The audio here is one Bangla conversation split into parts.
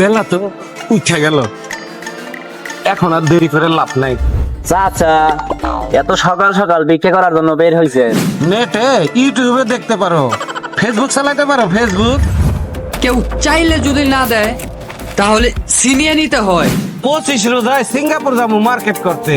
বেলা তো উঠে গেল। এখন আর দেরি করে লাভ নাই। চাচা এত সকাল সকাল ভিক্ষা করার জন্য বের হয়েছে নেটে ইউটিউবে দেখতে পারো। ফেসবুক চালাতে পারো ফেসবুক কেউ চাইলে যদি না দেয় তাহলে সিনিয়ে নিতে হয়। পঁচিশ রোজায় সিঙ্গাপুর যাব মার্কেট করতে।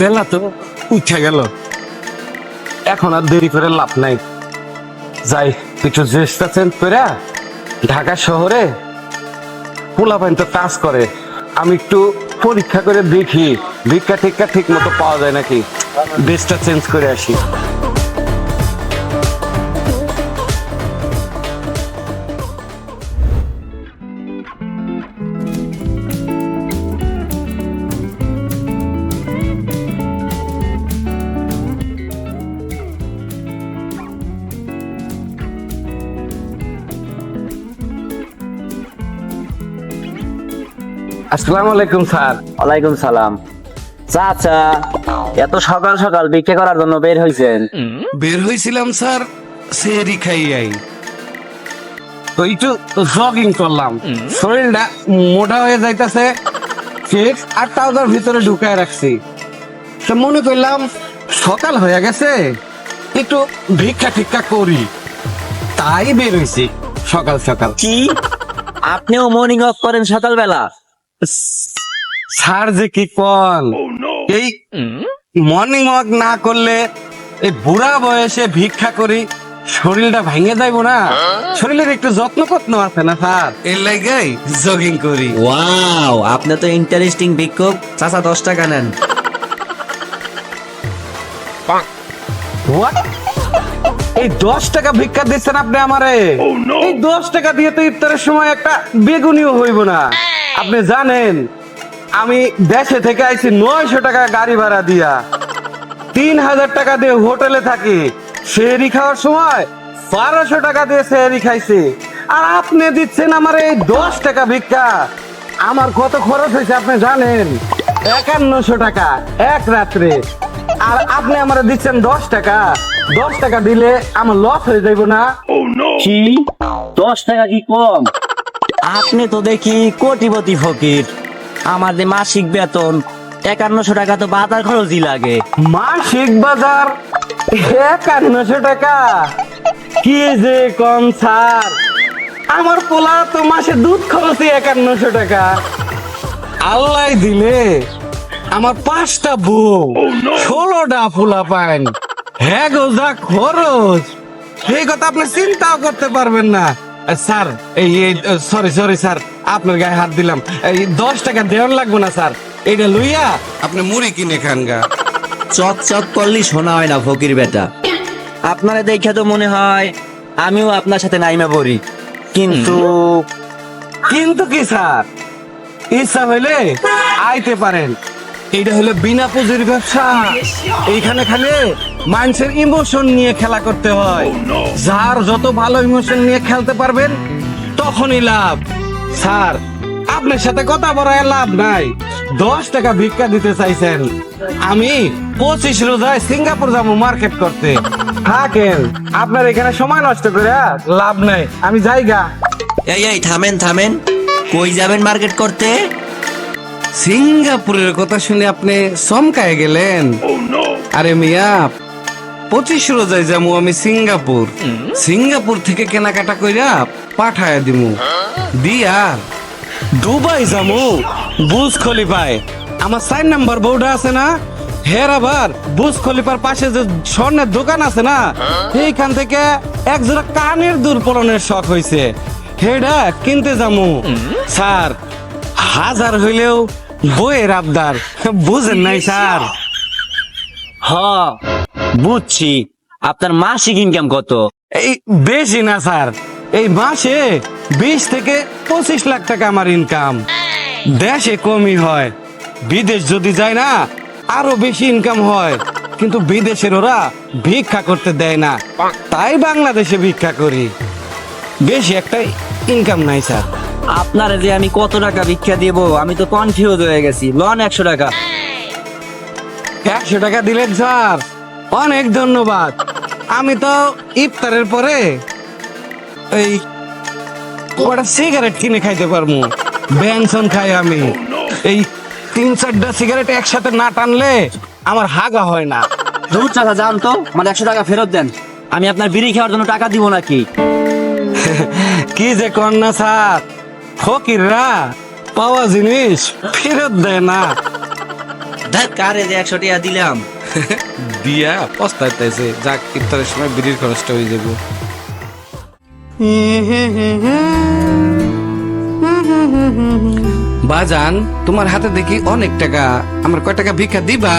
বেলা তো উঠে গেল। এখন আর দেরি করে লাভ নাই। যাই, কিছু চেষ্টা চেঞ্জ করে ঢাকা শহরে পোলাপাইন তো কাজ করে। আমি একটু পরীক্ষা করে দেখি ভিক্ষা টিক্ষা ঠিক মতো পাওয়া যায় নাকি? ড্রেসটা চেঞ্জ করে আসি। আসসালামু আলাইকুম স্যার। ওয়ালাইকুম সালাম। চাচা এত সকাল সকাল ভিক্ষা করার জন্য বের হয়েছেন বের হয়েছিলাম স্যার। সেরি খাই আই। তো একটু জগিং করলাম। শরীরটা মোটা হয়ে যাইতাছে। আর ট্রাউজার ভিতরে ঢুকায় রাখছি। তো মনে করলাম সকাল হয়ে গেছে। একটু ভিক্ষা টিক্ষা করি। তাই বের হয়েছি সকাল সকাল। কি? আপনিও মর্নিং ওয়াক করেন সকালবেলা? স্যার যে কি কন? এই মর্নিং ওয়াক না করলে এই বুড়া বয়সে ভিক্ষা করি শরীরটা ভেঙে যাইবো না। শরীরের একটু যত্ন কত্ন আছে না স্যার? এর লাগাই জগিং করি। ওয়াও আপনি তো ইন্টারেস্টিং ভিক্ষুক। চাচা দশ টাকা নেন? এই দশ টাকা ভিক্ষা দিচ্ছেন আপনি আমারে? এই দশ টাকা দিয়ে তো ইফতারের সময় একটা বেগুনিও হইব না। আপনি জানেন, আমি দেশে থেকে আইছি নয়শো টাকা গাড়ি ভাড়া দিয়া। তিন হাজার টাকা দিয়ে হোটেলে থাকি, সেহরি খাওয়ার সময় বারোশো টাকা দিয়ে সেহরি খাইছি। আর আপনি দিচ্ছেন আমার এই দশ টাকা ভিক্ষা। আমার কত খরচ হয়েছে আপনি জানেন? একান্নশো টাকা এক রাত্রে। আর আপনি আমার দিচ্ছেন দশ টাকা। দশ টাকা দিলে আমার লস হয়ে যাইব না। কি? দশ টাকা কি কম? আপনি তো দেখি কোটিপতি ফকির। আমাদের মাসিক বেতন, একান্নশো টাকা তো বাজার খরচই লাগে। মাসিক বাজার? একান্নশো টাকা? কি যে কম, স্যার। আমার পোলা তো মাসে দুধ খরচই একান্নশো টাকা। আল্লাহ দিলে, আমার পাঁচটা বউ, ষোলোটা ফুলা পাইন। হ্যাঁ গো, যা খরচ। সেই কথা আপনি চিন্তাও করতে পারবেন না। স্যার এই সরি সরি স্যার আপনার গায়ে হাত দিলাম। এই দশ টাকা দেওয়ার লাগবে না স্যার। এটা লইয়া আপনি মুড়ি কিনে খান গা। চক চক করলেই শোনা হয় না ফকির বেটা। আপনারা দেখে তো মনে হয় আমিও আপনার সাথে নাইমা পড়ি। কিন্তু কিন্তু কি স্যার? ইচ্ছা হইলে আইতে পারেন। এটা হলো বিনা পুঁজির ব্যবসা। এইখানে খালি মানুষের ইমোশন নিয়ে খেলা করতে হয়। যার যত ভালো ইমোশন নিয়ে খেলতে পারবেন তখনই লাভ। স্যার আপনার সাথে কথা বলায় লাভ নাই। দশ টাকা ভিক্ষা দিতে চাইছেন। আমি পঁচিশ রোজায় সিঙ্গাপুর যাব মার্কেট করতে। থাকেন আপনার এখানে সময় নষ্ট করে লাভ নাই। আমি যাইগা এই এই থামেন থামেন। কই যাবেন মার্কেট করতে? সিঙ্গাপুরের কথা শুনে আপনি চমকায় গেলেন। আরে মিয়া পঁচিশ রোজায় যাব আমি সিঙ্গাপুর। সিঙ্গাপুর থেকে কেনাকাটা কইরা পাঠায় দিমু। দিয়া দুবাই যামু। বুজ খলিফায়। আমার সাইন নাম্বার বোর্ড আছে না? হের আবার বুজ খলিফার পাশে যে স্বর্ণের দোকান আছে না? এইখান থেকে এক জোড়া কানের দূর পরনের শখ হইছে। হেডা কিনতে যামু। স্যার হাজার হইলেও বইয়ের আবদার। বুঝেন নাই স্যার। হ। বুঝছি। আপনার মাসিক ইনকাম কত? এই বেশি না স্যার। এই মাসে বিশ থেকে পঁচিশ লাখ টাকা আমার ইনকাম দেশে কমই হয়। বিদেশ যদি যায় না আরও বেশি ইনকাম হয়। কিন্তু বিদেশের ওরা ভিক্ষা করতে দেয় না। তাই বাংলাদেশে ভিক্ষা করি। বেশি একটা ইনকাম নাই স্যার। আপনারে যে আমি কত টাকা ভিক্ষা দিব আমি তো কনফিউজ হয়ে গেছি। লন একশো টাকা। একশো টাকা দিলেন স্যার। অনেক ধন্যবাদ। আমি তো ইফতারের পরে এই কটা সিগারেট কিনে খাইতে পারব বেনসন খাই আমি। এই তিন চারটা সিগারেট একসাথে না টানলে আমার হাগা হয় না। দূর চাচা যান তো। মানে একশো টাকা ফেরত দেন। আমি আপনার বিড়ি খাওয়ার জন্য টাকা দিব নাকি? কি যে কন্যা স্যার। ফকিররা পাওয়া জিনিস ফেরত দেয় না। দেখ কারে যে একশো টাকা দিলাম। দিয়া পস্তাইতেছে যাক ইফতারের সময় বিড়ির খরচটা হয়ে যাব। বাজান তোমার হাতে দেখি অনেক টাকা। আমার কয় টাকা ভিক্ষা দিবা?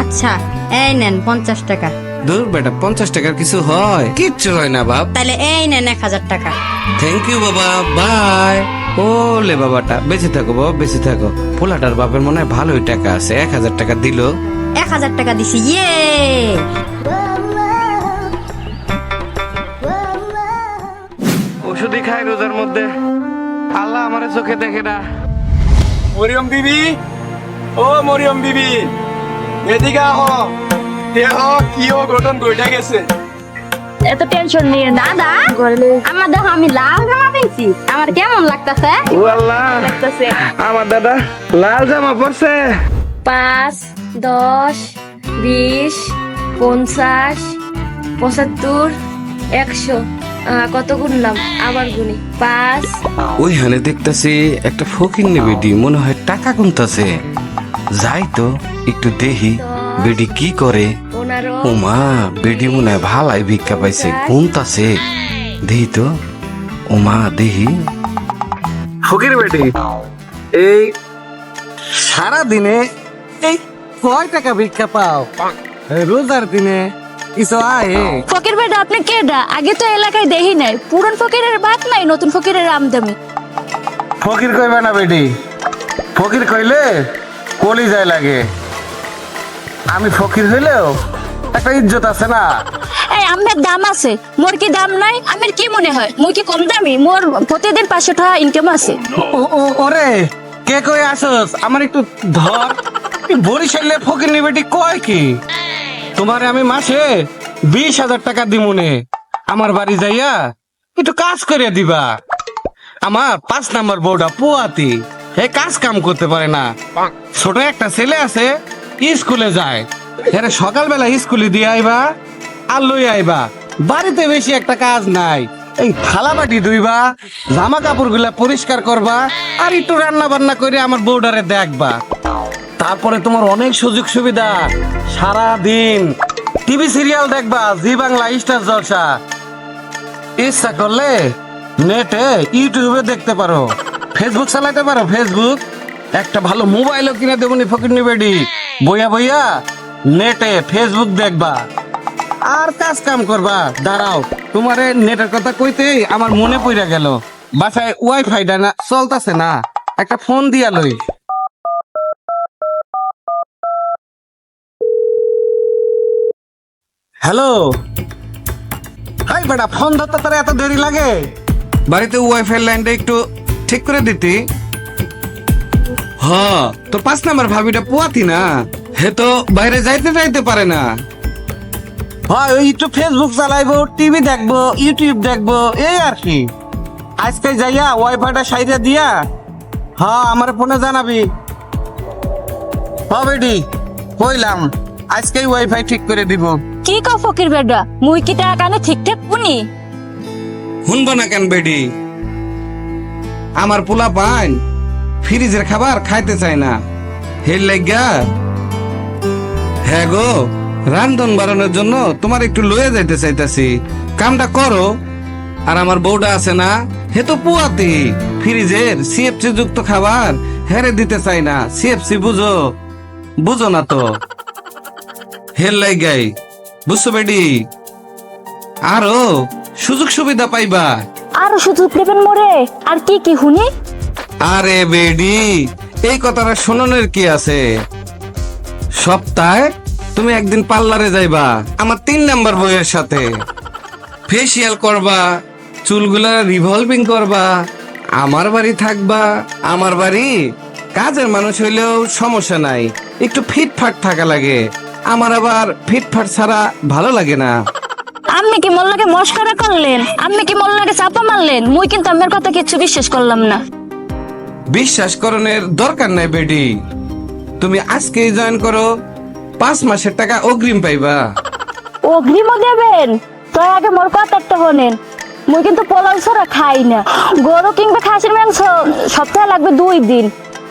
আচ্ছা এই নেন পঞ্চাশ টাকা। দূর বেটা পঞ্চাশ টাকার কিছু হয়। কিচ্ছু হয় না বাপ। তাহলে এই নেন এক হাজার টাকা। থ্যাংক ইউ বাবা। বাই ও লে বাবাটা বেঁচে থাকো বাবা বেঁচে থাকো। পোলাটার বাপের মনে হয় ভালোই টাকা আছে এক হাজার টাকা দিল। এক হাজার টাকা দিছি ইয়ে ওষুধই খাই রোজার মধ্যে। আল্লাহ আমার চোখে দেখে না। মরিয়ম বিবি ও মরিয়ম বিবি এদিকে আহ। দেহ কি ও ঘটন ঘটে গেছে? এত টেনশন নিয়ে দাদা আমার দেখো আমি লাল জামা পেয়েছি আমার কেমন লাগতেছে? ও আল্লাহ আমার দাদা লাল জামা পরছে। পাঁচ দশ বিশ পঞ্চাশ পঁচাত্তর একশো। কত গুনলাম? আবার গুনি। পাঁচ। ওই ওইখানে দেখতাছি একটা ফকির নে বেডি মনে হয় টাকা গুনতাছে। যাই তো একটু দেখি বেডি কি করে। ওমা বেডি মনে হয় ভালাই ভিক্ষা পাইছে গুনতাছে। দেহি তো। ওমা দেহি ফকির বেডি এই সারা দিনে এই কয় টাকা ভিক্ষা পাও। রোজার দিনে কিছু আয় ফকির বেটা আপনি কেডা আগে তো এলাকায় দেখি নাই। পুরন ফকিরের বাদ নাই নতুন ফকিরের আমদামি ফকির কইবে না বেটি? ফকির কইলে কলি যায় লাগে। আমি ফকির হইলেও একটা ইজ্জত আছে না? এই আমের দাম আছে। মোর কি দাম নাই? আমের কি মনে হয়? মুই কি কম দামি? মোর প্রতিদিন পাঁচশো টাকা ইনকাম আছে। ও ও ওরে কে কই আসস? আমার একটু ধর। বরিশালে ফকির নি বেটি কয় কি? তোমার আমি মাসে বিশ হাজার টাকা দিমুনে। আমার বাড়ি যাইয়া একটু কাজ করে দিবা। আমার পাঁচ নাম্বার বউটা পোয়াতি হে কাজ কাম করতে পারে না। ছোট একটা ছেলে আছে, স্কুলে যায়। হ্যাঁ সকালবেলা স্কুলে দিয়ে আইবা আর লই আইবা। বাড়িতে বেশি একটা কাজ নাই। এই থালা বাটি ধুইবা, জামা কাপড়গুলা পরিষ্কার করবা আর একটু রান্না বান্না করে আমার বউডারে দেখবা। তারপরে তোমার অনেক সুযোগ সুবিধা। সারা দিন টিভি সিরিয়াল দেখবা, জি বাংলা, স্টার জলসা। ইচ্ছা করলে নেটে, ইউটিউবে দেখতে পারো। ফেসবুক চালাতে পারো ফেসবুক একটা ভালো মোবাইলও কিনে দেবো নি ফকির নিবেডি। বইয়া বইয়া নেটে ফেসবুক দেখবা। আর কাজ কাম করবা, দাঁড়াও। তোমার নেটের কথা কইতেই আমার মনে পড়ে গেল। বাসায় ওয়াইফাইটা না, চলতেছে না। একটা ফোন দিয়া লই। হ্যালো? হাই বেটা ফোন ধরতে তোর এত দেরি লাগে? বাড়িতে ওয়াইফাই লাইনটা একটু ঠিক করে দিতি। হ তোর পাঁচ নাম্বার ভাবিটা পোয়াতি না? হে তো বাইরে যাইতে যাইতে পারে না। হয় ওই একটু ফেসবুক চালাইবো টিভি দেখব ইউটিউব দেখব এই আর কি। আজকে যাইয়া ওয়াইফাইটা সাইডে দিয়া হ্যাঁ আমার ফোনে জানাবি। হ্যাঁ বেডি কইলাম আজকেই ওয়াইফাই ঠিক করে দিব। কি ক ফকির বেডা মুই কি টাকা কানে ঠিকঠাক পুনি শুনব না কেন বেডি? আমার পোলা পান ফ্রিজের খাবার খাইতে চায় না। হের লাগা হ্যাঁ গো, রান্ধন বাড়ানোর জন্য তোমার একটু লয়ে যাইতে চাইতাছি। কামটা করো। আর আমার বউটা আছে না, হে তো পুয়াতি, ফ্রিজের সিএফসি যুক্ত খাবার হেরে দিতে চাই না। সিএফসি বুঝো বুঝো না তো। হের লাগাই বুঝছ বেডি আরও সুযোগ সুবিধা পাইবা। আরও সুযোগ দেবেন মোরে আর কি কি হুনি আরে বেডি এই কথাটা শোনানোর কি আছে? সপ্তাহে তুমি একদিন পার্লারে যাইবা আমার তিন নাম্বার বইয়ের সাথে। ফেসিয়াল করবা চুলগুলা রিভলভিং করবা আমার বাড়ি থাকবা আমার বাড়ি কাজের মানুষ হইলেও সমস্যা নাই একটু ফিটফাট থাকা লাগে। আমার আবার ফিটফাট ছাড়া ভালো লাগে না। আপনি কি মোল্লাকে মস্করা করলেন? আপনি কি মোল্লাকে চাপা মারলেন? মুই কিন্তু আমার কথা কিছু বিশ্বাস করলাম না। বিশ্বাস করণের দরকার নাই বেডি। তুমি আজকেই জয়েন করো পাঁচ মাসের টাকা অগ্রিম পাইবা। অগ্রিমও দেবেন? তো আগে মোর কথা একটা হনেন মুই কিন্তু পোলাও ছাড়া খাই না। গরু কিংবা খাসির মাংস সপ্তাহে লাগবে দুই দিন।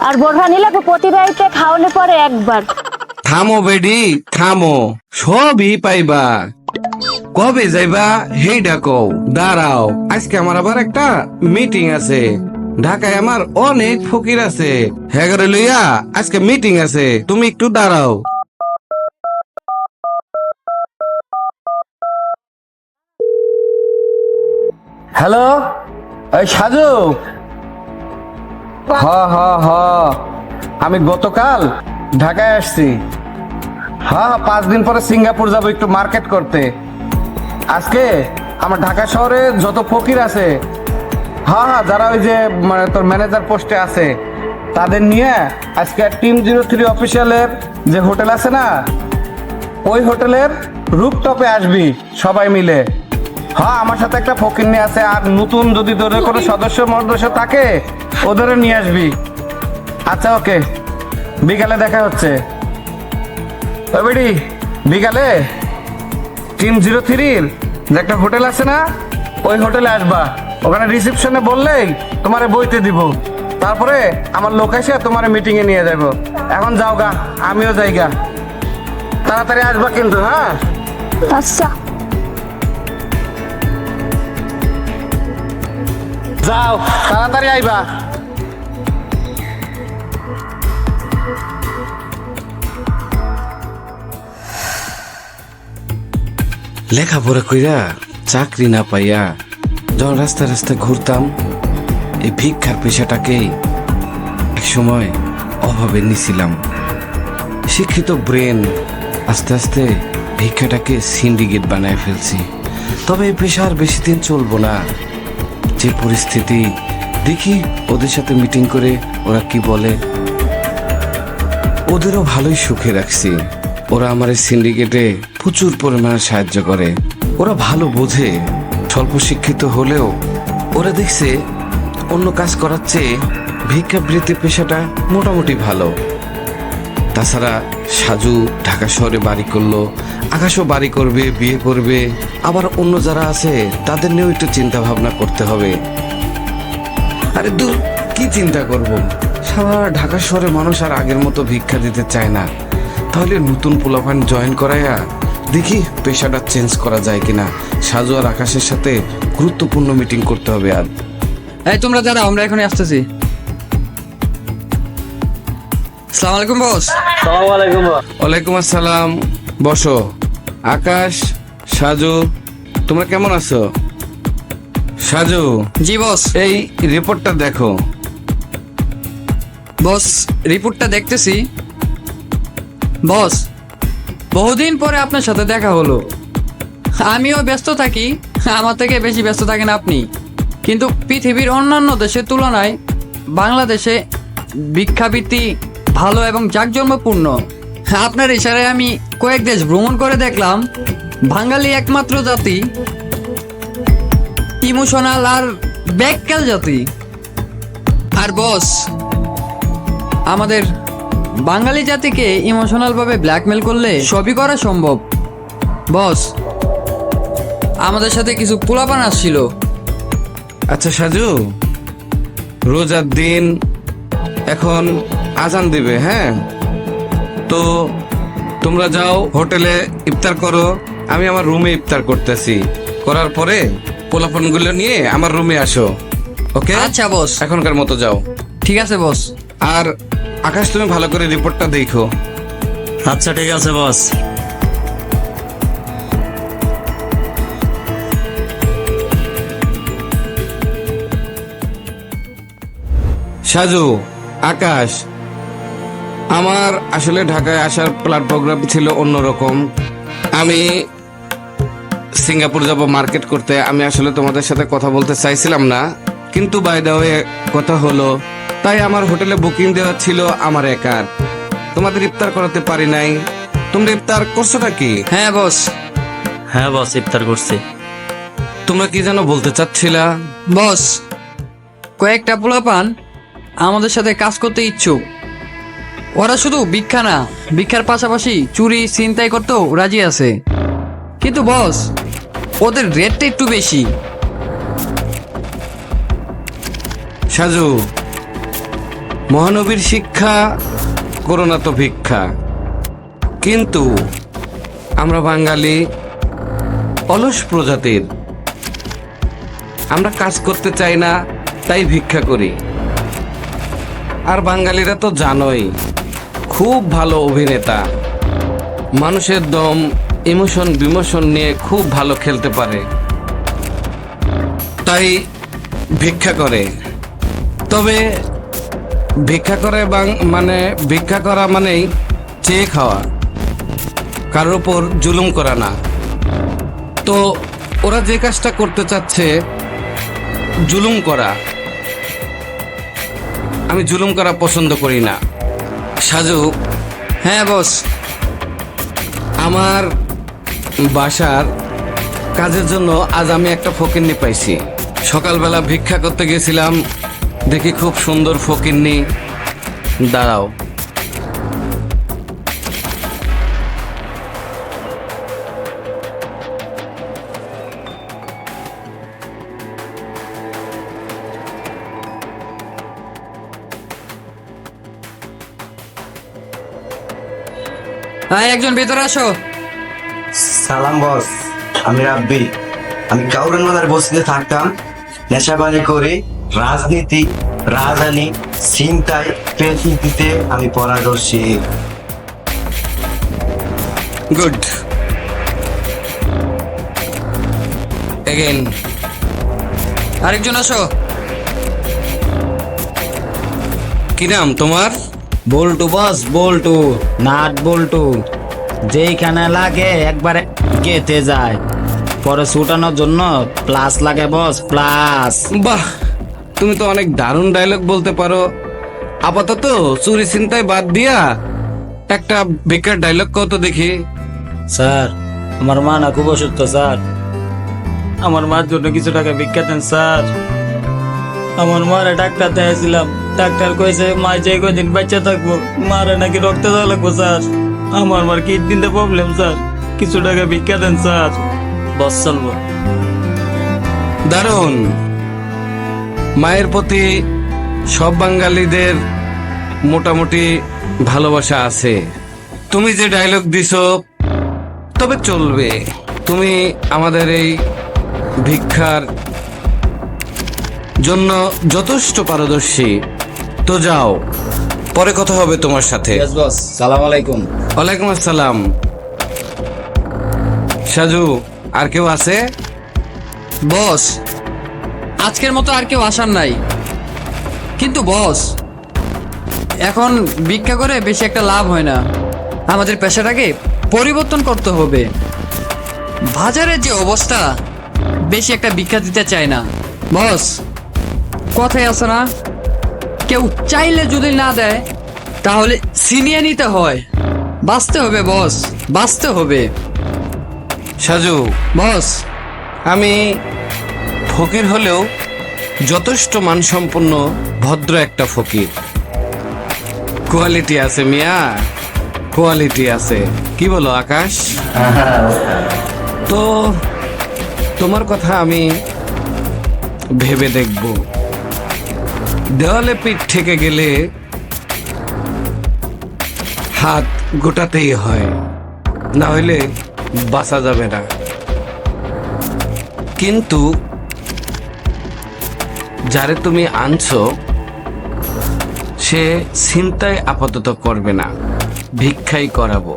আর বোরহানি লাগবে প্রতি রাইতে খাওয়ানোর পরে একবার। থামো বেডি থামো। সবই পাইবা। কবে যাইবা হেই ডাকো। দাঁড়াও। আজকে আমার আবার একটা মিটিং আছে। ঢাকায় আমার অনেক ফকির আছে। হ্যাঁ করে লইয়া আজকে মিটিং আছে। তুমি একটু দাঁড়াও। হ্যালো? এই সাজু? হ হ হ। আমি গতকাল ঢাকায় আসছি। হ্যাঁ হ্যাঁ পাঁচ দিন পরে সিঙ্গাপুর যাব একটু মার্কেট করতে। আজকে আমার ঢাকা শহরে যত ফকির আছে হ্যাঁ হ্যাঁ যারা ওই যে মানে তোর ম্যানেজার পোস্টে আছে তাদের নিয়ে আজকে টিম জিরো থ্রি অফিসিয়ালের যে হোটেল আছে না ওই হোটেলের রুপটপে আসবি সবাই মিলে। হ্যাঁ আমার সাথে একটা ফকির নিয়ে আছে আর নতুন যদি তোদের কোনো সদস্য মদস্য থাকে ওদেরও নিয়ে আসবি। আচ্ছা ওকে। বিকালে দেখা হচ্ছে। ওই বিকালে? টিম জিরো থ্রির যে একটা হোটেল আছে না ওই হোটেলে আসবা। ওখানে রিসেপশনে বললেই তোমারে বইতে দিব। তারপরে আমার লোক এসে তোমার মিটিং এ নিয়ে যাব। এখন যাও গা আমিও যাই গা। তাড়াতাড়ি আসবা কিন্তু হ্যাঁ? আচ্ছা। যাও তাড়াতাড়ি আইবা। লেখাপড়া কইরা চাকরি না পাইয়া যখন রাস্তা রাস্তা ঘুরতাম, এই ভিক্ষার পেশাটাকেই এক সময় অভাবে নিছিলাম। শিক্ষিত ব্রেন, আস্তে আস্তে ভিক্ষাটাকে সিন্ডিকেট বানায় ফেলছি। তবে এই পেশা আর বেশি দিন চলবো না। যে পরিস্থিতি, দেখি ওদের সাথে মিটিং করে ওরা কি বলে। ওদেরও ভালোই সুখে রাখছি। ওরা আমার সিন্ডিকেটে প্রচুর পরিমাণে সাহায্য করে। ওরা ভালো বোঝে, স্বল্প শিক্ষিত হলেও ওরা দেখছে অন্য কাজ করার চেয়ে ভিক্ষাবৃত্তি পেশাটা মোটামুটি ভালো। তাছাড়া সাজু ঢাকা শহরে বাড়ি করল, আকাশও বাড়ি করবে, বিয়ে করবে, আবার অন্য যারা আছে তাদের নিয়েও একটু চিন্তা ভাবনা করতে হবে। আরে দূর, কি চিন্তা করব? সারা ঢাকা শহরে মানুষ আর আগের মতো ভিক্ষা দিতে চায় না। তাহলে নতুন পোলাপান জয়েন করাইয়া দেখি পেশাটা চেঞ্জ করা যায় কিনা। সাজু আর আকাশের সাথে গুরুত্বপূর্ণ মিটিং করতে হবে আর। এই তোমরা যারা আমরা এখনই আসতেছি। সালাম আলাইকুম বস। ওয়ালাইকুম আসসালাম। বসো। আকাশ সাজু তোমরা কেমন আছো? সাজু। জি বস। এই রিপোর্টটা দেখো। বস রিপোর্টটা দেখতেছি। বস বহুদিন পরে আপনার সাথে দেখা হলো। আমিও ব্যস্ত থাকি, আমার থেকে বেশি ব্যস্ত থাকেন আপনি। কিন্তু পৃথিবীর অন্যান্য দেশের তুলনায় বাংলাদেশে ভিক্ষাবৃত্তি ভালো এবং জাঁকজন্মপূর্ণ আপনার ইশারায় আমি কয়েক দেশ ভ্রমণ করে দেখলাম। বাঙালি একমাত্র জাতি, ইমোশনাল আর ব্যাককাল জাতি। আর বস, আমাদের বাঙালি জাতিকে ইমোশনাল ভাবে ব্ল্যাকমেল করলে সবই করা সম্ভব। বস আমাদের সাথে কিছু পোলাপান আসছিল। আচ্ছা সাজু রোজার দিন এখন আজান দিবে হ্যাঁ? তো তোমরা যাও হোটেলে ইফতার করো আমি আমার রুমে ইফতার করতেছি। করার পরে পোলাপনগুলো নিয়ে আমার রুমে আসো ওকে? আচ্ছা বস। এখনকার মতো যাও। ঠিক আছে বস। আর আকাশ তুমি ভালো করে রিপোর্টটা দেখো। আচ্ছা ঠিক আছে বস সাজু আকাশ আমার আসলে ঢাকায় আসার প্ল্যান প্রোগ্রাম ছিল অন্যরকম। আমি সিঙ্গাপুর যাব মার্কেট করতে আমি আসলে তোমাদের সাথে কথা বলতে চাইছিলাম না। কিন্তু বাই দা ওয়ে কথা হলো তাই আমার হোটেলে বুকিং দেওয়া ছিল আমার একার। তোমাদের ইফতার করাতে পারি নাই। তোমরা ইফতার করছোটা কি? হ্যাঁ বস। হ্যাঁ বস ইফতার করছি। তোমরা কি যেন বলতে চাচ্ছিলা? বস কয়েকটা পোলাপান আমাদের সাথে কাজ করতে ইচ্ছুক। ওরা শুধু ভিক্ষা না ভিক্ষার পাশাপাশি চুরি ছিনতাই করতেও রাজি আছে। কিন্তু বস ওদের রেটটা একটু বেশি। সাজু মহানবীর শিক্ষা করোনা তো ভিক্ষা। কিন্তু আমরা বাঙালি, অলস প্রজাতির। আমরা কাজ করতে চাই না, তাই ভিক্ষা করি। আর বাঙালিরা তো জানোই, খুব ভালো অভিনেতা। মানুষের দম, ইমোশন, বিমোশন নিয়ে খুব ভালো খেলতে পারে। তাই ভিক্ষা করে। তবে ভিক্ষা করে মানে ভিক্ষা করা মানেই চেয়ে খাওয়া। কারোর উপর জুলুম করা না। তো ওরা যে কাজটা করতে চাচ্ছে, জুলুম করা। আমি জুলুম করা পছন্দ করি না। সাজু হ্যাঁ বস। আমার বাসার কাজের জন্য আজ আমি একটা ফকিন্নি পাইছি। সকালবেলা ভিক্ষা করতে গেছিলাম দেখি খুব সুন্দর ফকিন্নি। দাঁড়াও। হ্যাঁ একজন ভেতরে আসো। সালাম, বস। আমি রাব্বি। আমি কাউরান বাজার বস্তিতে থাকতাম নেশাবানি করে রাজনীতি রাজধানী চিন্তায় পেশিতে আমি পরাদর্শী। গুড। এগেন আরেকজন আসো। কি নাম তোমার? Boltu boss Boltu nut Boltu. যেইখানে লাগে একবারে গেতে যায়। পরে ছুটানোর জন্য প্লাস লাগে বস প্লাস বাহ তুমি তো অনেক দারুণ ডায়লগ বলতে পারো। আপাতত চুরি চিন্তায় বাদ দিয়া একটা বেকার ডায়লগ কত দেখি। স্যার আমার মা না খুব অসুস্থ স্যার। আমার মার জন্য কিছু টাকা ভিক্ষা দেন স্যার। আমার মারে ডাক্তার দেখাইছিলাম। ডাক্তার কইছে মা যে কদিন বাচ্চা থাকব মারে নাকি রক্ত দেওয়া লাগবো স্যার। আমার মার কিডনিতে প্রবলেম স্যার। কিছু টাকা ভিক্ষা দেন স্যার। বস চলবো দারুণ। মায়ের প্রতি সব বাঙালিদের মোটামুটি ভালোবাসা আছে। তুমি যে ডায়লগ দিছো তবে চলবে। তুমি আমাদের এই ভিক্ষার জন্য যথেষ্ট পারদর্শী। তো যাও পরে কথা হবে তোমার সাথে। সালাম আলাইকুম। ওয়ালাইকুম আসসালাম। সাজু আর কেউ আছে? বস আজকের মতো আর কেউ আসার নাই। কিন্তু বস এখন ভিক্ষা করে বেশি একটা লাভ হয় না। আমাদের পেশাটাকে পরিবর্তন করতে হবে। বাজারের যে অবস্থা বেশি একটা ভিক্ষা দিতে চায় না। বস কথাই আছে না কেউ চাইলে যদি না দেয় তাহলে ছিনিয়ে নিতে হয়। বাঁচতে হবে বস বাঁচতে হবে। সাজু বস। আমি ফকির হলেও যথেষ্ট মানসম্পন্ন, ভদ্র একটা ফকির। কোয়ালিটি আছে মিয়া, কোয়ালিটি আছে। কি বলো, আকাশ? তো তোমার কথা আমি ভেবে দেখব। দেওয়ালে পিঠ থেকে গেলে হাত গোটাতেই হয়, না হইলে বাঁচা যাবে না। কিন্তু যারে তুমি আনছো সে চিন্তায় আপাতত করবে না। ভিক্ষাই করাবো।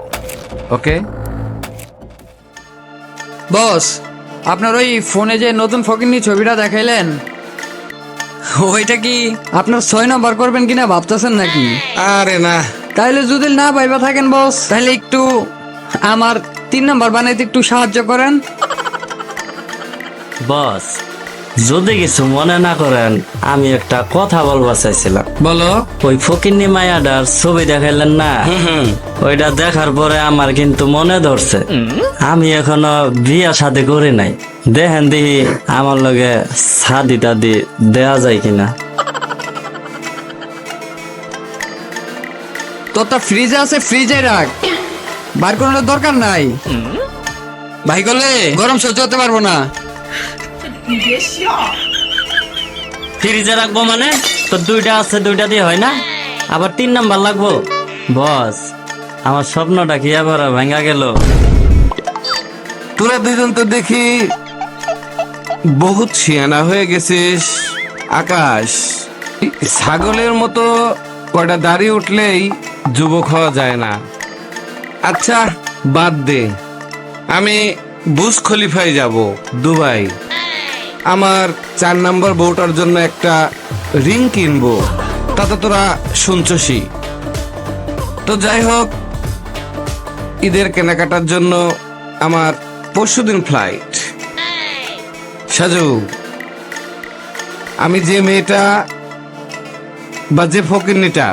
ওকে? বস আপনার ওই ফোনে যে নতুন ফকিন্নি ছবিটা দেখাইলেন ওইটা কি আপনার ছয় নম্বর করবেন কিনা ভাবতেছেন নাকি? আরে না। তাইলে যদি না পাইবা থাকেন বস তাহলে একটু আমার তিন নম্বর বানাইতে একটু সাহায্য করেন। বস যদি কিছু মনে না করেন আমি একটা কথা বলব চাইছিলাম। বলো। ওই ফকিন্নি মায়াডার ছবি দেখাইলেন না? ওইটা দেখার পরে আমার কিন্তু মনে ধরছে। আমি এখনও বিয়া সাথে করি নাই। দেখেন দেখি আমার লগে সাদি টাদি দেয়া যায় কিনা। তোরটা ফ্রিজে আছে ফ্রিজে রাখ। বার করানোর দরকার নাই। ভাই করলে গরম সহ্য হতে পারব না। ফ্রিজে রাখব মানে? তো দুইটা আছে দুইটা দিয়ে হয় না? আবার তিন নাম্বার লাগবো? বস আমার স্বপ্নটা কি আবার ভেঙা গেল? তোরা দুজন তো দেখি বহুত শিয়ানা হয়ে গেছিস আকাশ। ছাগলের মতো কয়টা দাড়ি উঠলেই যুবক হওয়া যায় না। আচ্ছা বাদ দে। আমি বুজ খলিফায় যাব দুবাই। আমার চার নাম্বার বউটার জন্য একটা রিং কিনবো। তাতে তোরা শুনছসই। তো যাই হোক, ঈদের কেনাকাটার জন্য আমার পরশুদিন ফ্লাইট সাজু, আমি যে মেয়েটা বা যে ফকিরনিটা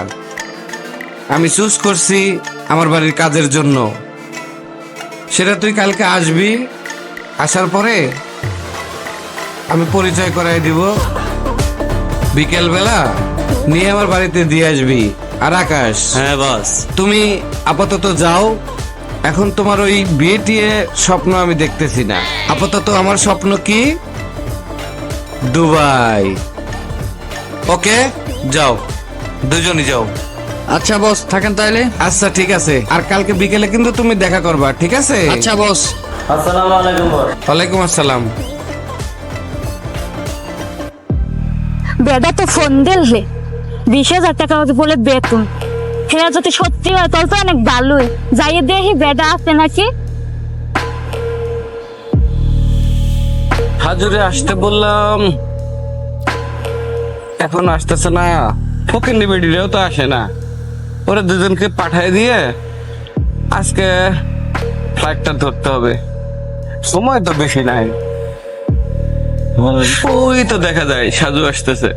আমি চুজ করছি আমার বাড়ির কাজের জন্য, সেটা তুই কালকে আসবি? আসার পরে আমি পরিচয় করাই দিব। বিকেল বেলা নিয়ে আমার বাড়িতে দিয়ে আসবি। আর আকাশ হ্যাঁ বস। তুমি আপাতত যাও। এখন তোমার ওই বিয়ে টিয়ে স্বপ্ন আমি দেখতেছি না। আপাতত আমার স্বপ্ন কি? দুবাই। ওকে যাও। দুজনই যাও। আচ্ছা বস থাকেন তাইলে। আচ্ছা ঠিক আছে। আর কালকে বিকেলে কিন্তু তুমি দেখা করবা ঠিক আছে? আচ্ছা বস। আসসালামু আলাইকুম বস। ওয়ালাইকুম আসসালাম। বেটা তো ফোন দিলছে বিশ হাজার টাকা বলে বেতন সেটা যদি সত্যি হয়, তাহলে তো অনেক ভালোই। যাইয়ে দেখি বেটা আছে নাকি। হাজুরে, আসতে বললাম। এখন আসতেছে না। ফকির নিবেডিরেও তো আসে না। ওরা দুজনকে পাঠায় দিয়ে আজকে ফ্লাইটটা ধরতে হবে। সময় তো বেশি নাই। ওই তো দেখা যায় সাজু আসতেছে।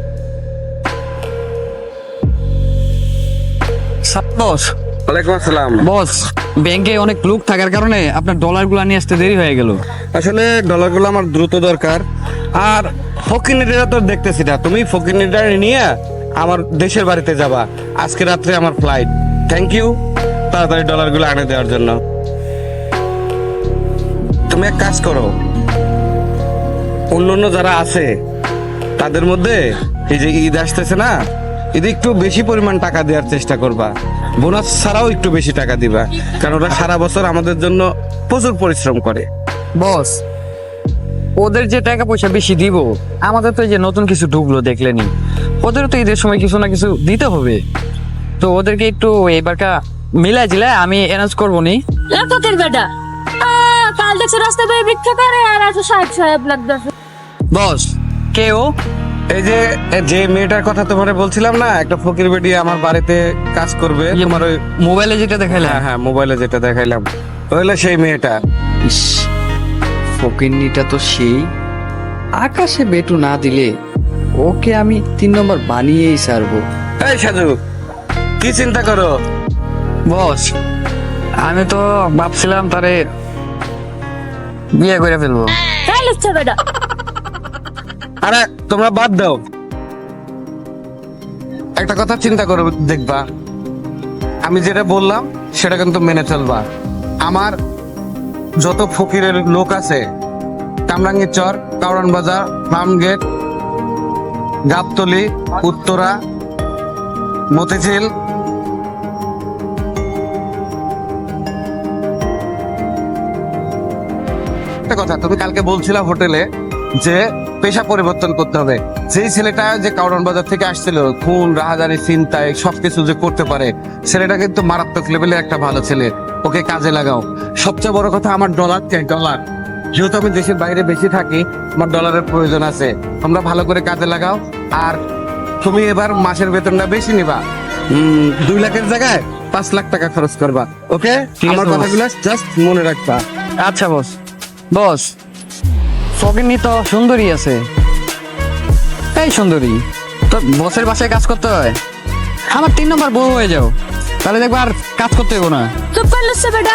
বস। ওয়ালাইকুম আসসালাম। বস ব্যাংকে অনেক লোক থাকার কারণে আপনার ডলারগুলা নিয়ে আসতে দেরি হয়ে গেল। আসলে ডলারগুলো আমার দ্রুত দরকার। আর ফকিনিটা তো দেখতেছি না। তুমি ফকিনিটা নিয়ে আমার দেশের বাড়িতে যাবা। আজকে রাত্রে আমার ফ্লাইট থ্যাংক ইউ তাড়াতাড়ি ডলারগুলো আনে দেওয়ার জন্য। তুমি এক কাজ করো। অন্য অন্য যারা আছে তাদের মধ্যে এই যে ঈদ আসতেছে না ঈদে একটু বেশি পরিমাণ টাকা দেওয়ার চেষ্টা করবা। বোনাস ছাড়াও একটু বেশি টাকা দিবা কারণ ওরা সারা বছর আমাদের জন্য প্রচুর পরিশ্রম করে। বস ওদের যে টাকা পয়সা বেশি দিব আমাদের তো এই যে নতুন কিছু ঢুকলো দেখলেনি ওদের তো ঈদের সময় কিছু না কিছু দিতে হবে। তো ওদেরকে একটু এবারকা মিলাই জিলাই আমি অ্যানাউন্স করব নি। বেটা কাল দেখছি রাস্তা দিয়ে ভিক্ষা করে আর আছে সাহেব সাহেব লাগতেছে বস। কে ও? এই যে যে মেয়েটার কথা তোমারে বলছিলাম না একটা ফকির বেটি আমার বাড়িতে কাজ করবে তোমার ওই মোবাইলে যেটা দেখাইলাম। হ্যাঁ হ্যাঁ মোবাইলে যেটা দেখাইলাম। হইল সেই মেয়েটা। ইস ফকিন্নিটা তো সেই। আকাশে বেটু না দিলে ওকে আমি তিন নম্বর বানিয়েই সারবো। এই সাজু কি চিন্তা করো? বস আমি তো ভাবছিলাম তারে বিয়ে করে ফেলব। তাই লিখছে বেটা। আরে, তোমরা বাদ দাও। একটা কথা চিন্তা করে দেখবা। আমি যেটা বললাম, সেটা কিন্তু মেনে চলবা। আমার যত ফকিরের লোক আছে, কামরাঙ্গীর চর কাউরান বাজার ফার্ম গেট গাবতলি, উত্তরা, মতিঝিল, একটা কথা, তুমি কালকে বলছিলা হোটেলে যে পেশা পরিবর্তন করতে হবে। যেই ছেলেটা যে কাউরন বাজার থেকে আসছিল খুন রাহাজানি চিন্তায় সবকিছু যে করতে পারে ছেলেটা কিন্তু মারাত্মক লেভেলের একটা ভালো ছেলে। ওকে কাজে লাগাও। সবচেয়ে বড় কথা আমার ডলার চাই ডলার যেহেতু আমি দেশের বাইরে বেশি থাকি আমার ডলারের প্রয়োজন আছে। তোমরা ভালো করে কাজে লাগাও। আর তুমি এবার মাসের বেতনটা বেশি নিবা। দুই লাখের জায়গায় পাঁচ লাখ টাকা খরচ করবা। ওকে? আমার কথাগুলো জাস্ট মনে রাখবা। আচ্ছা বস বস ফকিনি তো সুন্দরী আছে। এই সুন্দরী তো বসের বাসায় কাজ করতে হয়। আমার তিন নম্বর বউ হয়ে যাও। তাহলে দেখব আর কাজ করতে হইব না। চুপ বেটা।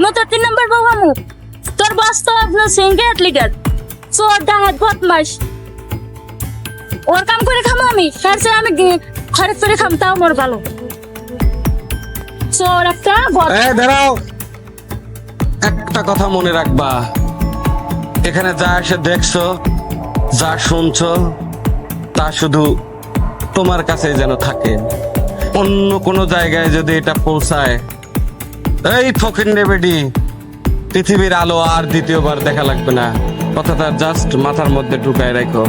মো তো তিন নম্বর বউ হামু। তোর বস তো আপনার লিডার চোর ডাহাত বদমাস ওর কাম করে খামো আমি। তার চেয়ে আমি গি- খরচ করে খাম তাও মোর ভালো। চোর একটা দাঁড়াও। একটা কথা মনে রাখবা। এখানে যা এসে দেখছ, যা শুনছো, তা শুধু তোমার কাছে যেন থাকে। অন্য কোনো জায়গায় যদি এটা পৌঁছায়, এই ফকির বেডি পৃথিবীর আলো আর দ্বিতীয়বার দেখা লাগবে না। কথাটা জাস্ট মাথার মধ্যে ঢুকায় রাখো।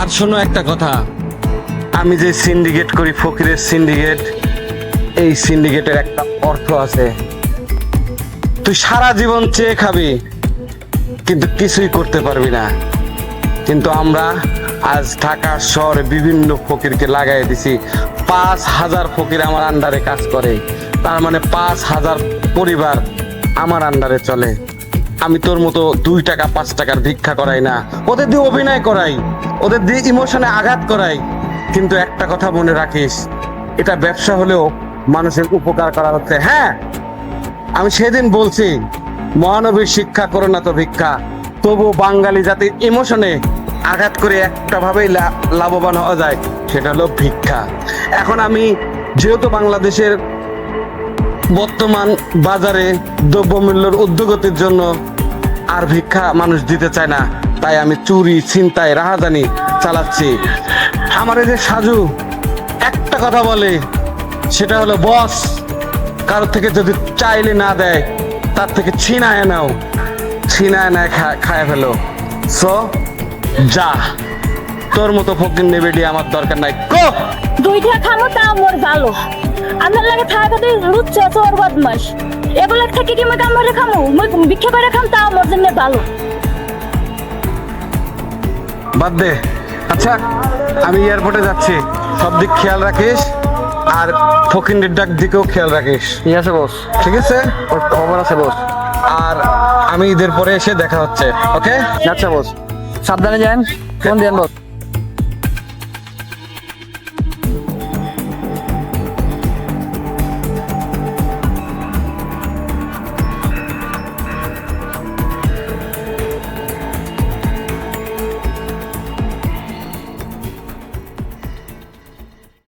আর শোনো একটা কথা, আমি যে সিন্ডিকেট করি, ফকিরের সিন্ডিকেট এই সিন্ডিকেটের একটা অর্থ আছে। তুই সারা জীবন চেয়ে খাবি। কিন্তু কিছুই করতে পারবি না। কিন্তু আমরা আজ ঢাকা শহরে বিভিন্ন ফকিরকে লাগাই দিছি। পাঁচ হাজার ফকির আমার আন্ডারে কাজ করে। তার মানে পাঁচ হাজার পরিবার আমার আন্ডারে চলে। আমি তোর মতো দুই টাকা, পাঁচ টাকার ভিক্ষা করাই না। ওদের দিয়ে অভিনয় করাই, ওদের দিয়ে ইমোশনে আঘাত করাই। কিন্তু একটা কথা মনে রাখিস, এটা ব্যবসা হলেও মানুষের উপকার করা হচ্ছে। হ্যাঁ আমি সেদিন বলছি মহানবীর শিক্ষা করো না তো ভিক্ষা। তবু বাঙালি জাতির ইমোশনে আঘাত করে একটা ভাবেই লাভবান হওয়া যায়, সেটা হলো ভিক্ষা। এখন আমি যেহেতু বাংলাদেশের বর্তমান বাজারে দ্রব্যমূল্যের উদ্যোগতির জন্য আর ভিক্ষা মানুষ দিতে চায় না, তাই আমি চুরি, ছিনতাই, রাহাজানি চালাচ্ছি। আমার যে সাজু একটা কথা বলে, সেটা হলো, বস, কারোর থেকে যদি চাইলে না দেয় তার থেকে ছিনায় নাও। ছিনায় না খায় ফেলো। সো যা। তোর মতো ফকির নেবেডি আমার দরকার নাই। কো! দুইটা খামো তাও মোর ভালো আপনার লাগে থাকা তুই লুচ্ছে চোর বদমাস এগুলো থেকে কি কাম করে খামু? মই ভিক্ষা করে খাম তা মোর জন্য ভালো। বাদ দে। আচ্ছা আমি এয়ারপোর্টে যাচ্ছি। সব দিক খেয়াল রাখিস। আর ফকিনের ডাক দিকেও খেয়াল রাখিস। ঠিক আছে বস ঠিক আছে? ওর খবর আছে বস আর আমি ঈদের পরে এসে দেখা হচ্ছে ওকে আচ্ছা বস সাবধানে যান। ফোন দেন বস